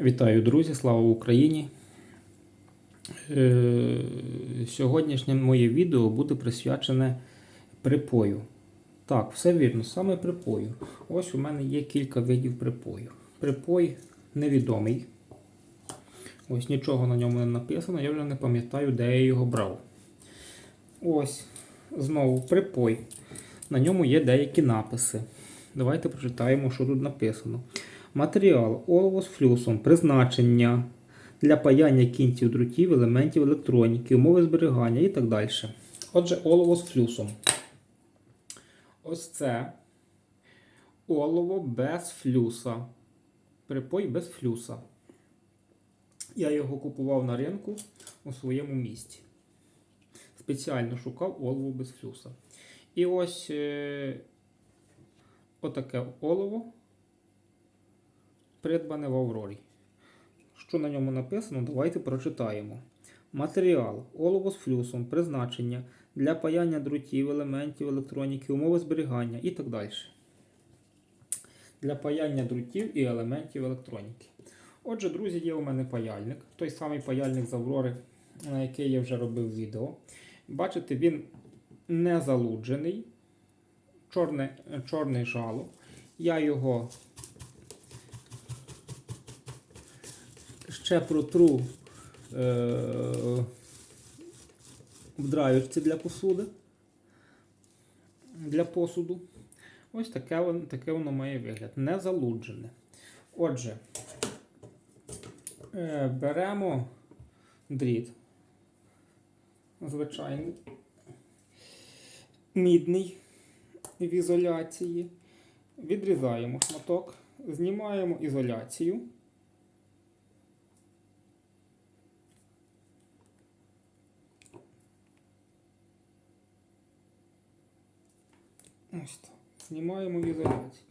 Вітаю, друзі! Слава Україні! Е, Сьогоднішнє моє відео буде присвячене припою. Так, все вірно, саме припою. Ось у мене є кілька видів припою. Припой невідомий. Ось нічого на ньому не написано, я вже не пам'ятаю, де я його брав. Ось, знову припой. На ньому є деякі написи. Давайте прочитаємо, що тут написано. Матеріал олово з флюсом, призначення для паяння кінців дротів, елементів електроніки, умови зберігання і так далі. Отже, олово з флюсом. Ось це олово без флюса. Припой без флюса. Я його купував на ринку у своєму місті. Спеціально шукав олово без флюса. І ось е, отаке олово придбане в Аврорі. Що на ньому написано, давайте прочитаємо. Матеріал, олово з флюсом, призначення для паяння дротів, елементів електроніки, умови зберігання і так далі. Для паяння дротів і елементів електроніки. Отже, друзі, є у мене паяльник. Той самий паяльник з Аврори, на який я вже робив відео. Бачите, він не залуджений, чорне, чорне жало. Я його ще протру е, в драйверці для посуди. Для посуду. Ось таке, вон- таке воно має вигляд. Не залуджене. Отже, е, беремо дріт. Звичайний. Мідний в ізоляції. Відрізаємо шматок, знімаємо ізоляцію. Ось так. Знімаємо ізоляцію.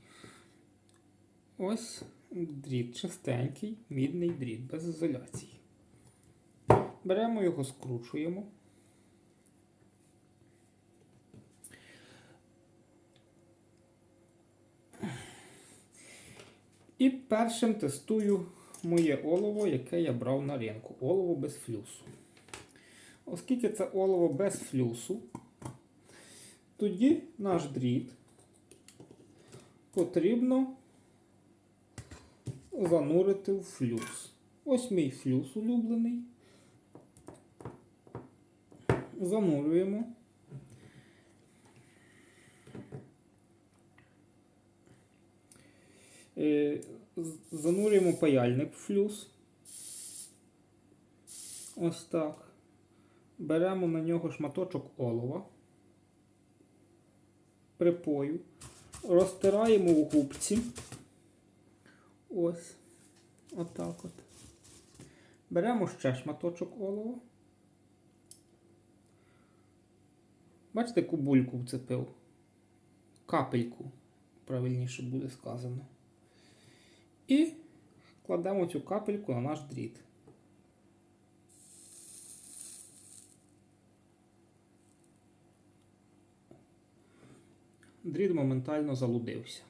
Ось дріт чистенький, мідний дріт без ізоляції. Беремо його, скручуємо. І першим тестую моє олово, яке я брав на ринку. Олово без флюсу. Оскільки це олово без флюсу, тоді наш дріт потрібно занурити в флюс. Ось мій флюс улюблений. Занурюємо. Е, Занурюємо паяльник в флюс. Ось так. Беремо на нього шматочок олова припою, розтираємо у губці. Ось. Отак от. Беремо ще шматочок олова. Бачите, яку бульку вцепив? Капельку, правильніше буде сказано. І кладемо цю капельку на наш дріт. Дріт моментально залудився.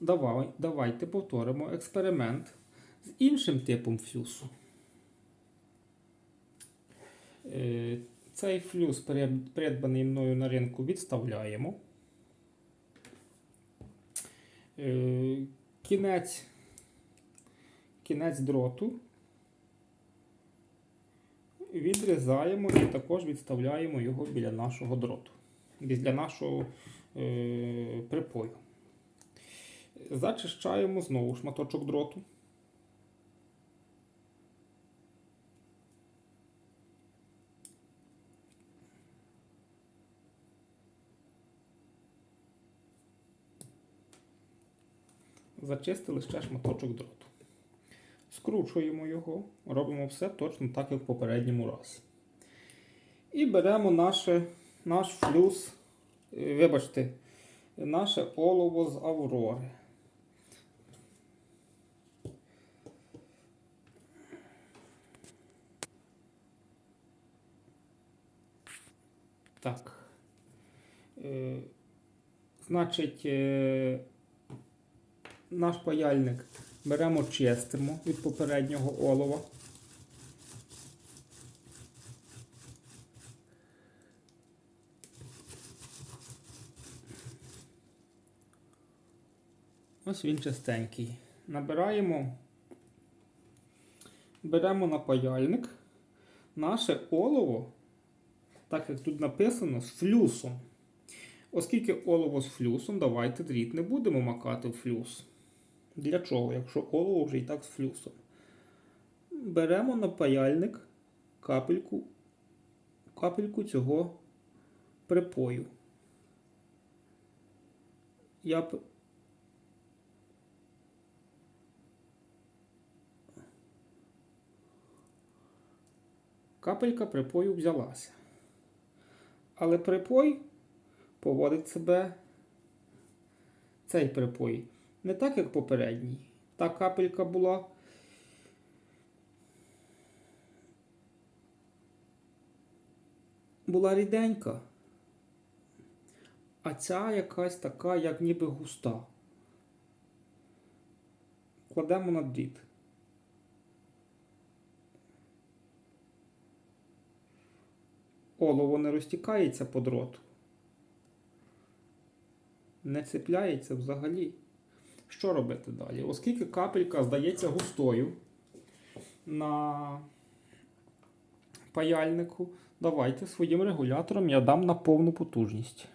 Давай, давайте повторимо експеримент з іншим типом флюсу. Е, Цей флюс, придбаний мною на ринку, відставляємо. Е, Кінець, кінець дроту відрізаємо і також відставляємо його біля нашого дроту, біля нашого е, припою. Зачищаємо знову шматочок дроту. Зачистили ще шматочок дроту. Скручуємо його, робимо все точно так, як в попередньому разі. І беремо наше, наш флюс, е, вибачте, наше олово з Аврори. Так. Е, значить, е, наш паяльник беремо, чистимо від попереднього олова. Ось він чистенький. Набираємо, беремо на паяльник наше олово, так як тут написано, з флюсом. Оскільки олово з флюсом, давайте дріт не будемо макати в флюс. Для чого, якщо олово вже і так з флюсом? Беремо на паяльник капельку, капельку цього припою. Я Капелька припою взялася. Але припой поводить себе цей припой не так, як попередній. Та капелька була. Була ріденька. А ця якась така, як ніби густа. Кладемо на дріт. Олово не розтікається по дроту. Не цепляється взагалі. Що робити далі? Оскільки капелька здається густою на паяльнику, давайте своїм регулятором я дам на повну потужність.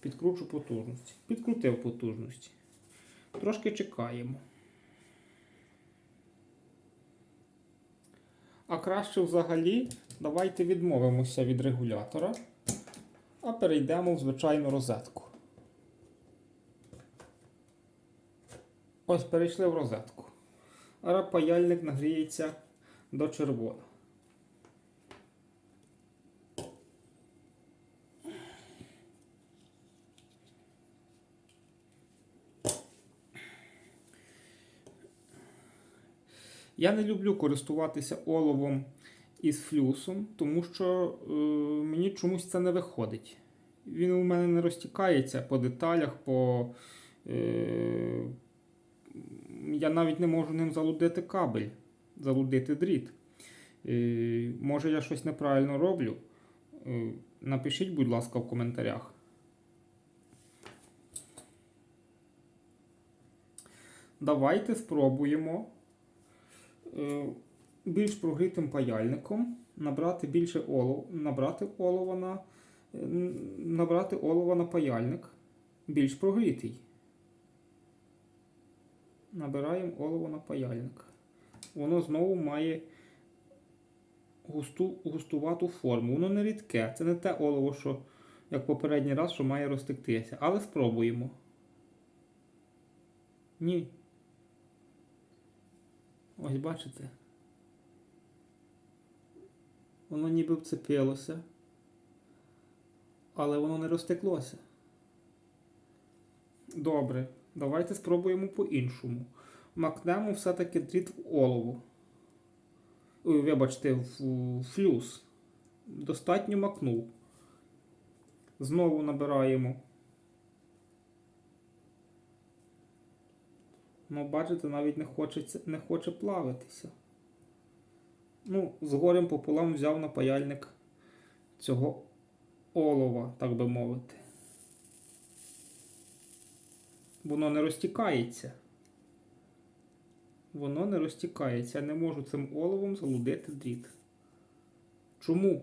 Підкручу потужність. Підкрутив потужність. Трошки чекаємо. А краще взагалі давайте відмовимося від регулятора, а перейдемо в звичайну розетку. Ось перейшли в розетку. А паяльник нагріється до червоного. Я не люблю користуватися оловом із флюсом, тому що е, мені чомусь це не виходить. Він у мене не розтікається по деталях, по. Е, я навіть не можу ним залудити кабель, залудити дріт. Е, може я щось неправильно роблю. Е, напишіть, будь ласка, в коментарях. Давайте спробуємо більш прогрітим паяльником набрати більше олов, набрати олова на, е, набрати олова на паяльник більш прогрітий. Набираємо олово на паяльник. Воно знову має густу, густувату форму. Воно не рідке. Це не те олово, що, як попередній раз, що має розтектися. Але спробуємо. Ні. Ось бачите? Воно ніби вцепилося, але воно не розтеклося. Добре, давайте спробуємо по-іншому. Макнемо все-таки дріт в олово. Ой, вибачте, в флюс. Достатньо макнув. Знову набираємо. Ну, бачите, навіть не, хочеться, не хоче плавитися. Ну, з горем пополам взяв на паяльник цього олова, так би мовити. Воно не розтікається. Воно не розтікається. Я не можу цим оловом залудити дріт. Чому?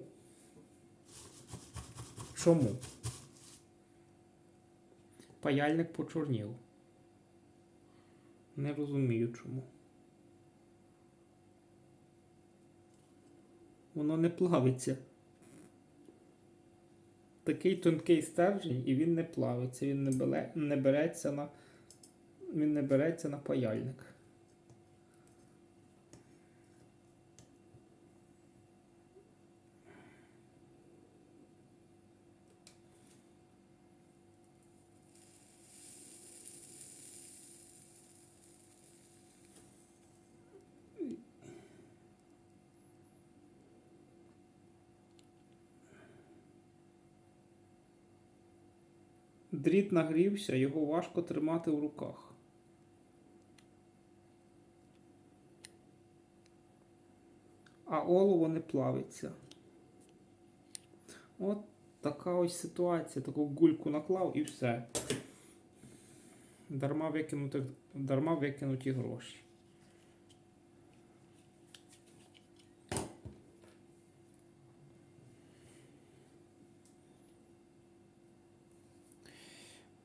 Чому? Паяльник почорнів. Не розумію чому. Воно не плавиться. Такий тонкий стержень і він не плавиться, він не, беле, не береться на він не береться на паяльник. Дріт нагрівся, його важко тримати в руках. А олово не плавиться. От така ось ситуація. Таку гульку наклав і все. Дарма викинуті, дарма викинуті гроші.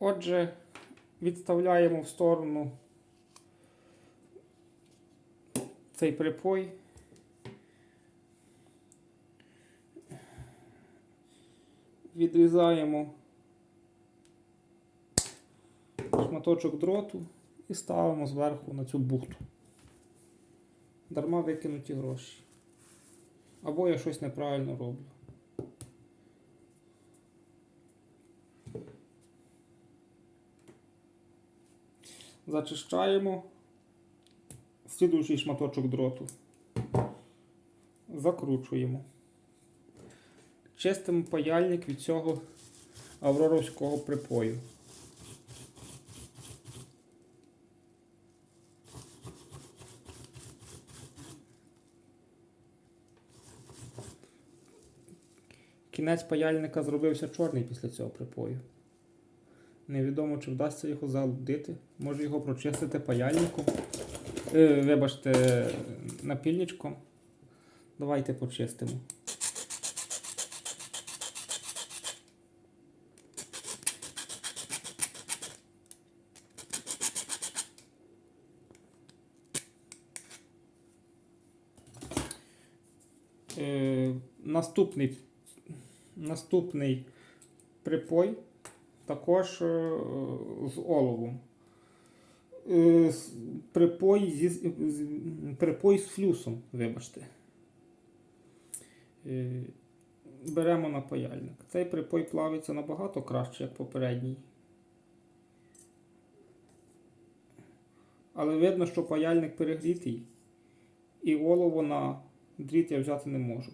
Отже, відставляємо в сторону цей припой. Відрізаємо шматочок дроту і ставимо зверху на цю бухту. Дарма викинуті гроші. Або я щось неправильно роблю. Зачищаємо слідуючий шматочок дроту. Закручуємо. Чистимо паяльник від цього авроровського припою. Кінець паяльника зробився чорний після цього припою. Невідомо, чи вдасться його залудити. Може його прочистити паяльником. Е, вибачте, напільничком. Давайте почистимо. Е, наступний, наступний припой також е, з оловом. Е, Припой, зі, припой з флюсом, вибачте. Е, Беремо на паяльник. Цей припой плавиться набагато краще, як попередній. Але видно, що паяльник перегрітий, і олово на дріт я взяти не можу.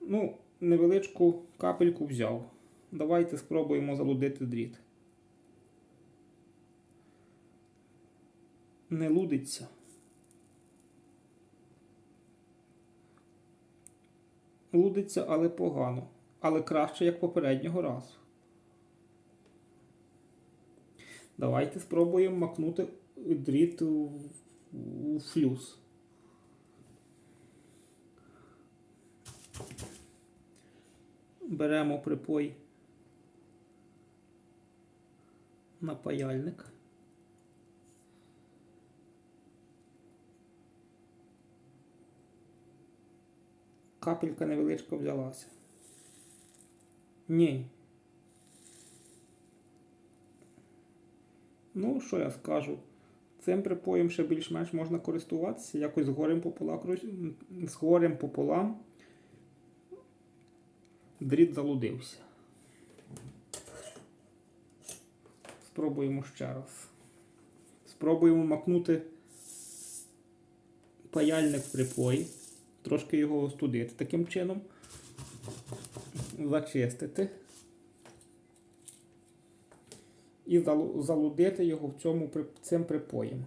Ну, невеличку капельку взяв. Давайте спробуємо залудити дріт. Не лудиться. Лудиться, але погано. Але краще, як попереднього разу. Давайте спробуємо макнути дріт у, флюс. Беремо припой на паяльник. Капелька невеличка взялася. Ні. Ну, що я скажу? Цим припоєм ще більш-менш можна користуватися, якось з горем пополам, з горем пополам дріт залудився. Спробуємо ще раз. Спробуємо макнути паяльник в припой, трошки його остудити таким чином, зачистити і залудити його в цьому цим припоєм.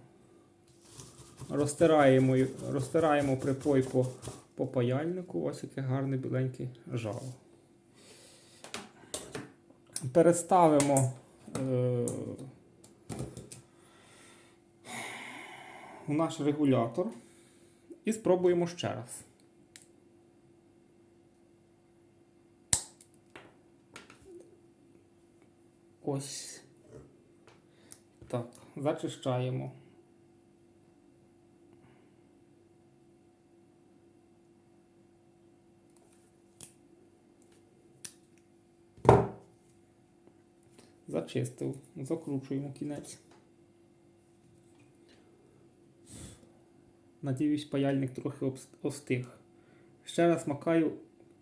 Розтираємо, розтираємо припой по, по паяльнику, ось яке гарне біленьке жало. Переставимо е, в наш регулятор і спробуємо ще раз. Ось. Так, зачищаємо. Зачистив, закручуємо кінець. Надіюсь, паяльник трохи остиг. Ще раз макаю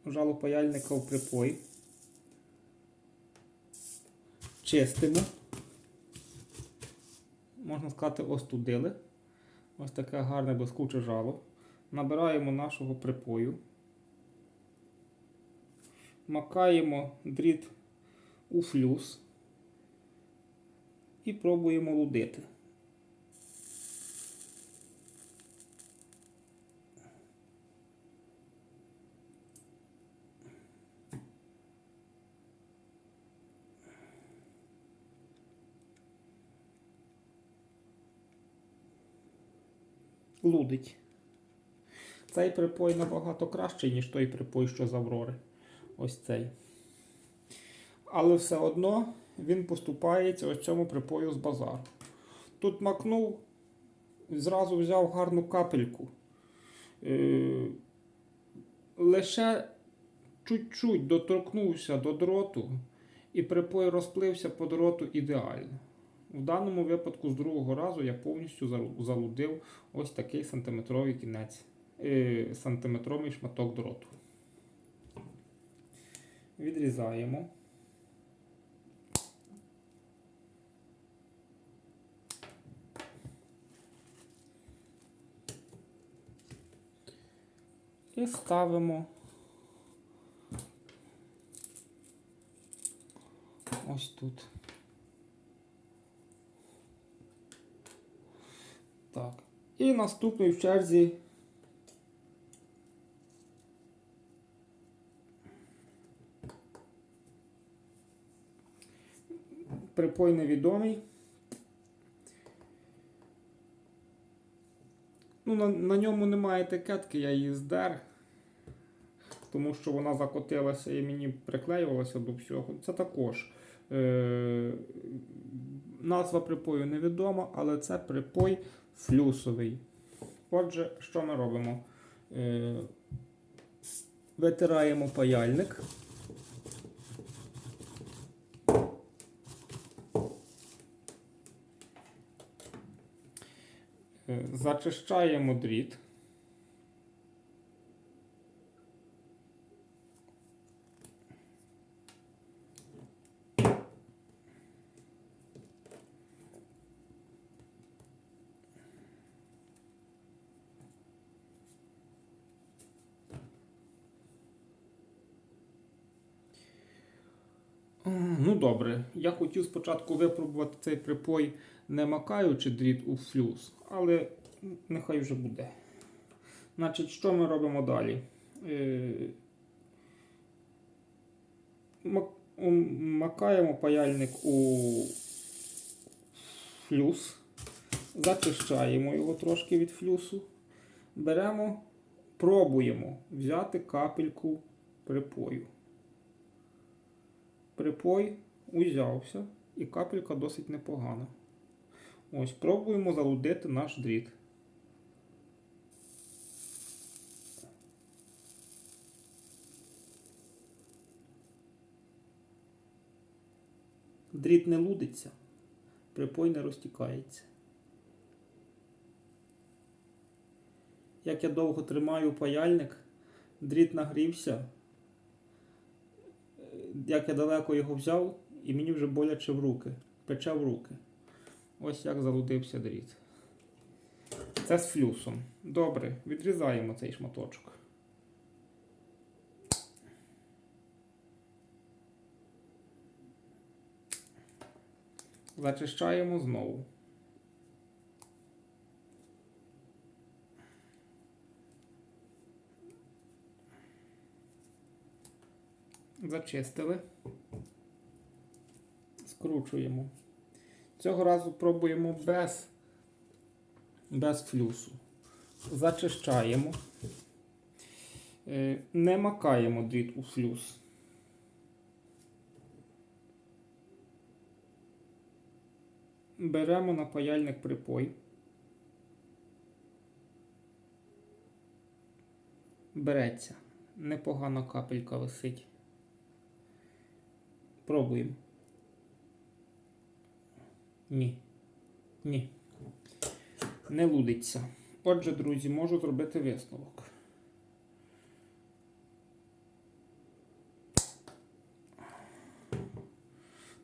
жало паяльника в припой. Чистимо. Можна сказати, остудили. Ось таке гарне блискуче жало. Набираємо нашого припою. Макаємо дріт у флюс і пробуємо лудити. Лудить. Цей припой набагато кращий, ніж той припой, що з Аврори. Ось цей. Але все одно він поступається ось цьому припою з базару. Тут макнув, зразу взяв гарну капельку. Е, лише чуть-чуть доторкнувся до дроту, і припой розплився по дроту ідеально. В даному випадку з другого разу я повністю залудив ось такий сантиметровий кінець, е, сантиметровий шматок дроту. Відрізаємо. І ставимо ось тут. Так. І наступний в черзі. Припой невідомий. Ну, на, на ньому немає етикетки, я її здер, тому що вона закотилася і мені приклеювалася до всього. Це також. Е, назва припою невідома, але це припой флюсовий. Отже, що ми робимо? Е, витираємо паяльник. Е, Зачищаємо дріт. Ну добре, я хотів спочатку випробувати цей припой, не макаючи дріт у флюс, але нехай вже буде. Значить, що ми робимо далі? Е, мак- Макаємо паяльник у флюс, зачищаємо його трошки від флюсу, беремо, пробуємо взяти капельку припою. Припой узявся і капелька досить непогана. Ось, пробуємо залудити наш дріт. Дріт не лудиться, припой не розтікається. Як я довго тримаю паяльник, дріт нагрівся, як я далеко його взяв, і мені вже боляче в руки, пече в руки. Ось як залудився дріт. Це з флюсом. Добре, відрізаємо цей шматочок. Зачищаємо знову. Зачистили. Скручуємо. Цього разу пробуємо без, без флюсу. Зачищаємо. Е, Не макаємо дріт у флюс. Беремо на паяльник припой. Береться. Непогана капелька висить. Пробуємо. Ні. Ні. Не лудиться. Отже, друзі, можу зробити висновок.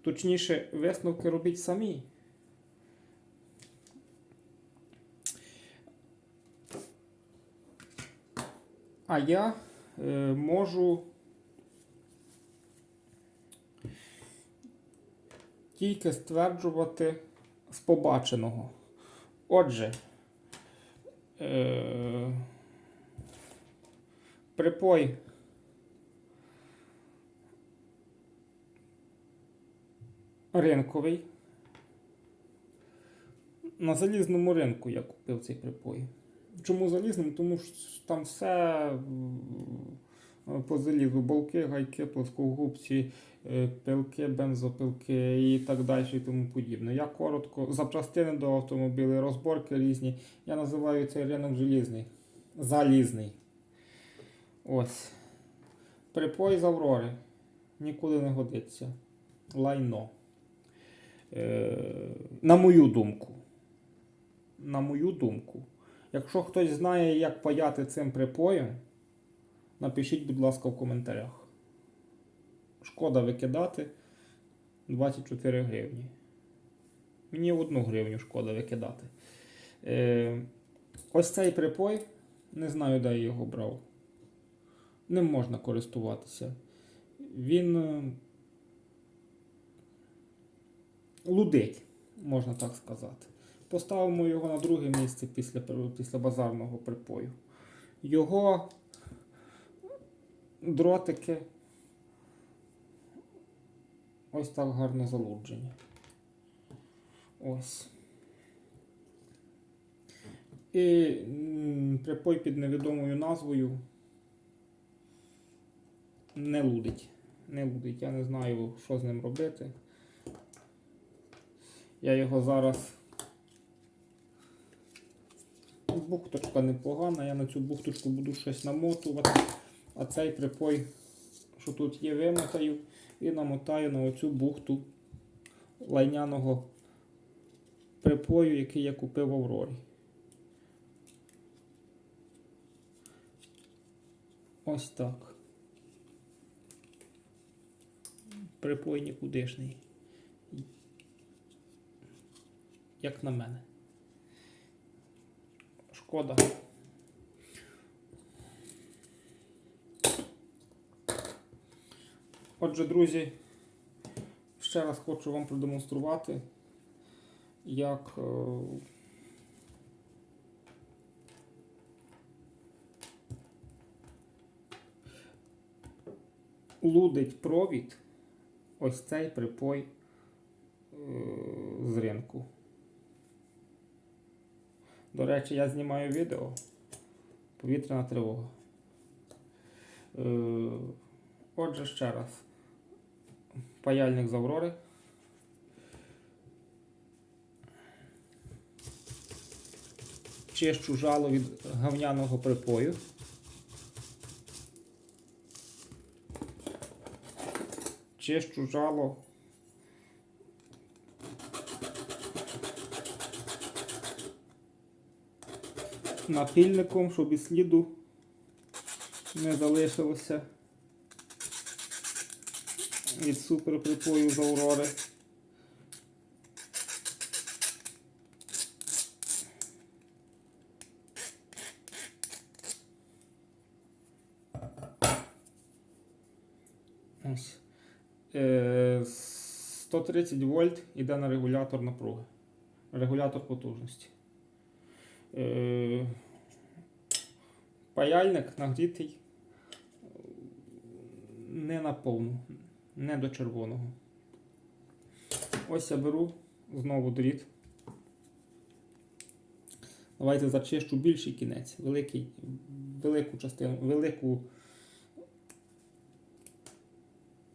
Точніше, висновки робіть самі. А я е, можу тільки стверджувати з побаченого. Отже, е, припой ринковий. На залізному ринку я купив цей припой. Чому залізним? Тому що там все по залізу, болки, гайки, плоскогубці, пилки, бензопилки і так далі і тому подібне. Я коротко, запчастини до автомобілів, розборки різні. Я називаю цей ринок желізний. Залізний. Ось. Припой з Аврори. Нікуди не годиться. Лайно. Е, на мою думку. На мою думку. Якщо хтось знає, як паяти цим припоєм, напишіть, будь ласка, в коментарях. Шкода викидати 24 гривні. Мені одну гривню шкода викидати. Е, ось цей припой, не знаю, де я його брав. Ним можна користуватися. Він е, лудить, можна так сказати. Поставимо його на друге місце після, після базарного припою. Його дротики ось так гарно залуджені. Ось. І припой під невідомою назвою не лудить. Не лудить. Я не знаю, що з ним робити. Я його зараз. Бухточка непогана, я на цю бухточку буду щось намотувати, а цей припой, що тут є, вимотаю і намотаю на оцю бухту лайняного припою, який я купив в Аврорі. Ось так. Припой нікудишний. Як на мене. Шкода. Отже, друзі, ще раз хочу вам продемонструвати, як е, лудить провід ось цей припой е, з ринку. До речі, я знімаю відео. Повітряна тривога. Е, Отже, ще раз. Паяльник з Аврори. Чищу жало від гавняного припою. Чищу жало напільником, щоб і сліду не залишилося від суперприпою з Аврори. Ось. Е, 130 вольт іде на регулятор напруги. Регулятор потужності. Е, Паяльник нагрітий не на повну, не до червоного. Ось я беру знову дріт. Давайте зачищу більший кінець, великий, велику частину, велику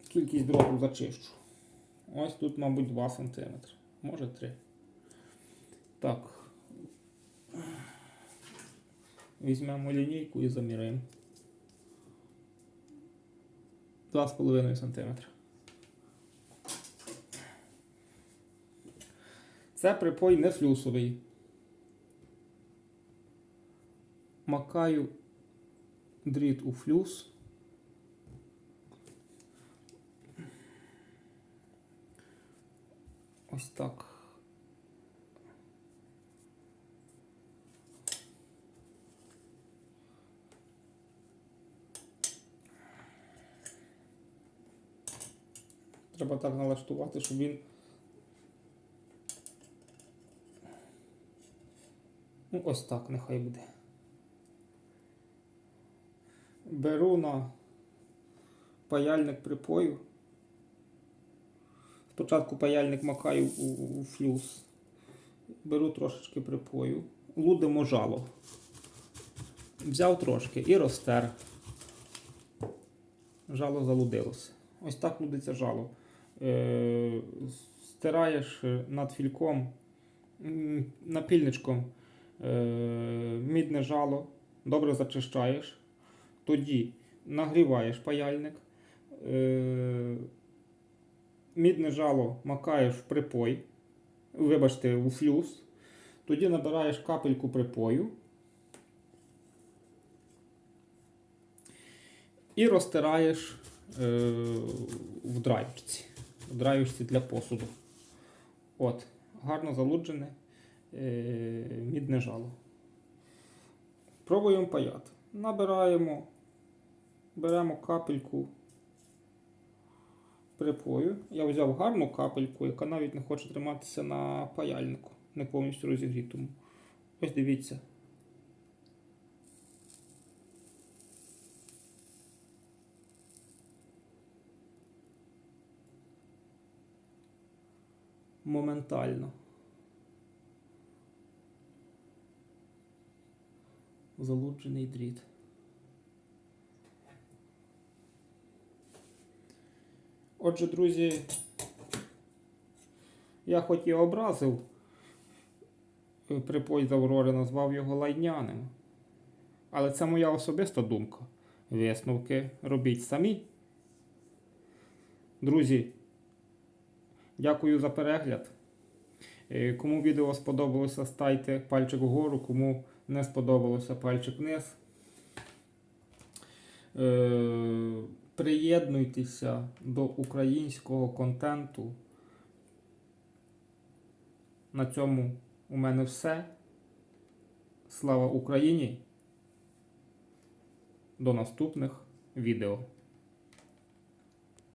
кількість дроту зачищу. Ось тут, мабуть, 2 см, може 3. Так. Візьмемо лінійку і заміряємо. 2,5 см. Це припой не флюсовий. Макаю дріт у флюс. Ось так. Треба так налаштувати, щоб він. Ну, ось так нехай буде. Беру на паяльник припою. Спочатку паяльник макаю у, флюс. Беру трошечки припою. Лудимо жало. взяв трошки і розтер. Жало залудилося. Ось так лудиться жало. Е, стираєш е, над фільком, напільничком е, мідне жало, добре зачищаєш. Тоді нагріваєш паяльник. Мідне жало макаєш в припой, вибачте, у флюс. Тоді набираєш капельку припою. І розтираєш е, в драйвочці. В для посуду. От, гарно залуджене е, мідне жало. Пробуємо паяти. Набираємо, беремо капельку припою. Я взяв гарну капельку, яка навіть не хоче триматися на паяльнику, не повністю розігрітому. Ось дивіться. Моментально. Залуджений дріт. Отже, друзі, я хоч і образив е, припой з Аврори, назвав його лайняним. Але це моя особиста думка. Висновки робіть самі. Друзі, дякую за перегляд. Е, Кому відео сподобалося, ставте пальчик вгору, кому не сподобалося пальчик вниз. Е, Приєднуйтеся до українського контенту. На цьому у мене все. Слава Україні! До наступних відео.